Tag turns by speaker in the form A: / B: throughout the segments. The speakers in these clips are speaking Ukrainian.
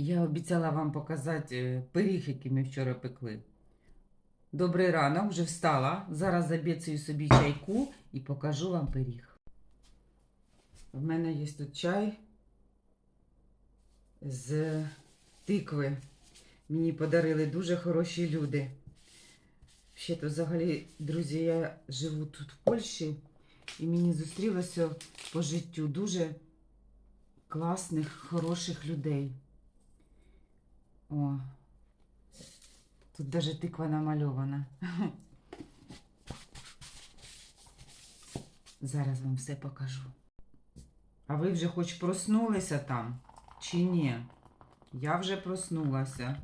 A: Я обіцяла вам показати е, пиріг, який ми вчора пекли. Добрий ранок, вже встала. Зараз забіцаю собі чайку і покажу вам пиріг. В мене є тут чай з тикви. Мені подарили дуже хороші люди. Ще то взагалі, друзі, я живу тут в Польщі, і мені зустрілося по життю дуже класних, хороших людей. О, тут даже тиква намальована. Зараз вам все покажу. А ви вже хоч проснулися там? Чи ні? Я вже проснулася.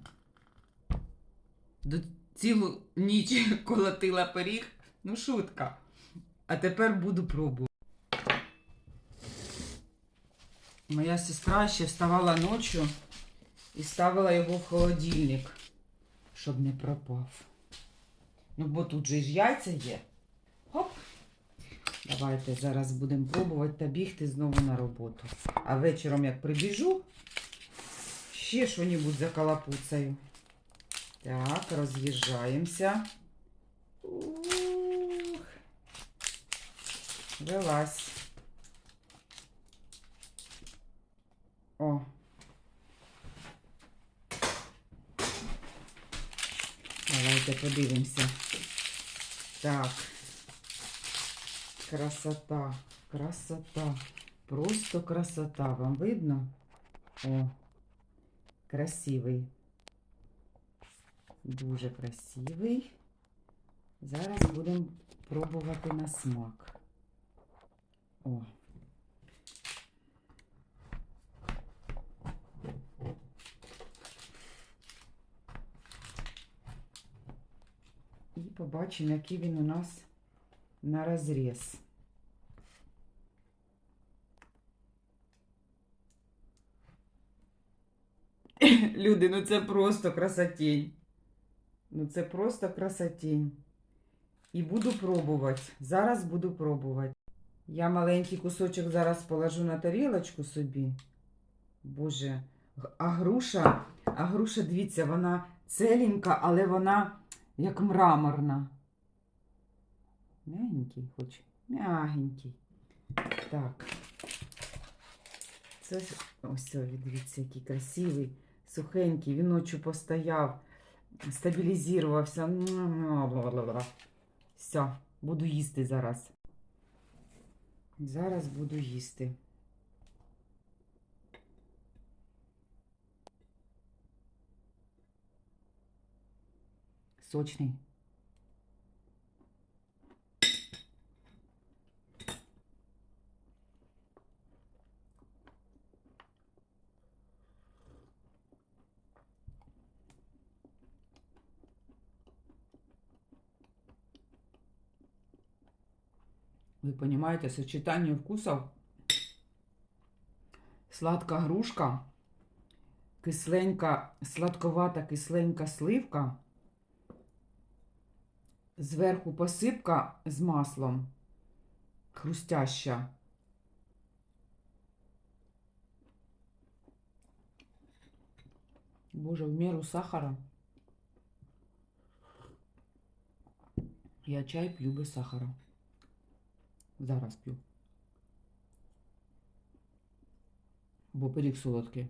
A: До цілу ніч колотила пиріг. Ну, шутка. А тепер буду пробувати. Моя сестра ще вставала ночі і ставила його в холодильник, щоб не пропав. Ну, бо тут же ж яйця є. Хоп. Давайте зараз будемо пробувати та бігти знову на роботу. А вечором, як прибіжу, ще що-небудь закалапуцаю. Так, роз'їжджаємося. Ух. Вилазь. О. Давайте подивимося. Так. Красота, красота. Просто красота. Вам видно? О, красивий. Дуже красивий. Зараз будемо пробувати на смак. О. І побачимо, який він у нас на розріз. Люди, ну це просто красотень. Ну це просто красотень. І буду пробувати. Зараз буду пробувати. Я маленький кусочок зараз положу на тарілочку собі. Боже, а груша, а груша, дивіться, вона целенька, але вона як мраморна. Мягенький хоч. Мягенький. Так. Це ось дивіться, який красивий, сухенький. Він ночі постояв, стабілізувався. Все, буду їсти зараз. Зараз буду їсти. Сочний. Вы понимаете, сочетание вкусов. Сладка грушка, кисленька, сладковата кисленька сливка. Зверху посипка з маслом. Хрустяща. Боже, в меру сахара. Я чай п'ю без сахара. Зараз п'ю. Бо пиріг солодкий.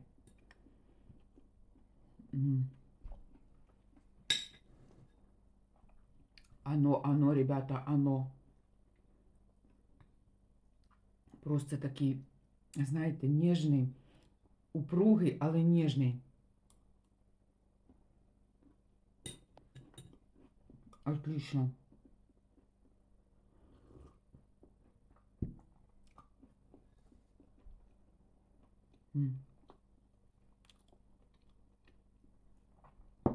A: Оно, оно, ребята, оно. Просто такий, знаєте, ніжний, упругий, але ніжний. Отлично.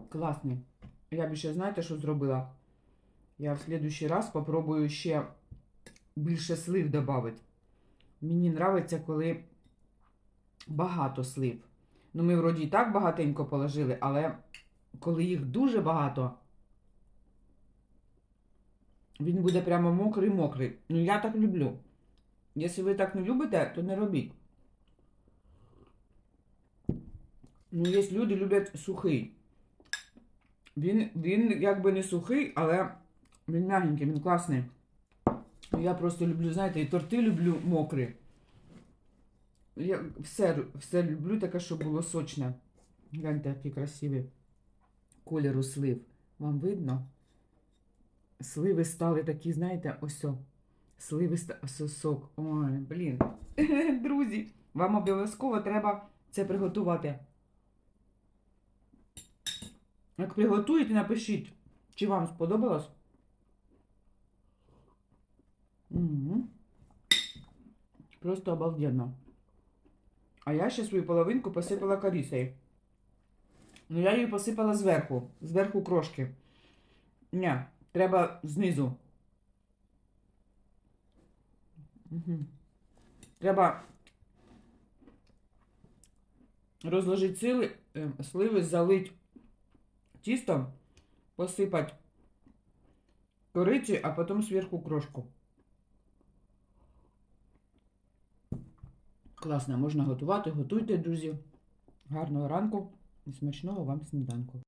A: Класний. Я б ще знаєте, що зробила? Я в следующий раз попробую ще більше слив додати. Мені подобається, коли багато слив. Ну, ми вроді і так багатенько положили, але коли їх дуже багато, він буде прямо мокрий-мокрий. Ну, я так люблю. Якщо ви так не любите, то не робіть. Ну, є люди люблять сухий. Він, він якби не сухий, але він м'ягенький, він класний. Я просто люблю, знаєте, і торти люблю мокрі. Я все, все люблю таке, щоб було сочне. Гляньте, який красивий колір у слив. Вам видно? Сливи стали такі, знаєте, ось. о. Сливи ста... сосок. Ой, блін. Друзі, вам обов'язково треба це приготувати. Як приготуєте, напишіть, чи вам сподобалось. Просто обалденно. А я ще свою половинку посипала корицею. Ну, я її посипала зверху. Зверху крошки. Ні, треба знизу. Угу. Треба розложити сили, е, сливи, залить тістом, посипати корицею, а потім зверху крошку. Класно, можна готувати. Готуйте, друзі. Гарного ранку і смачного вам сніданку.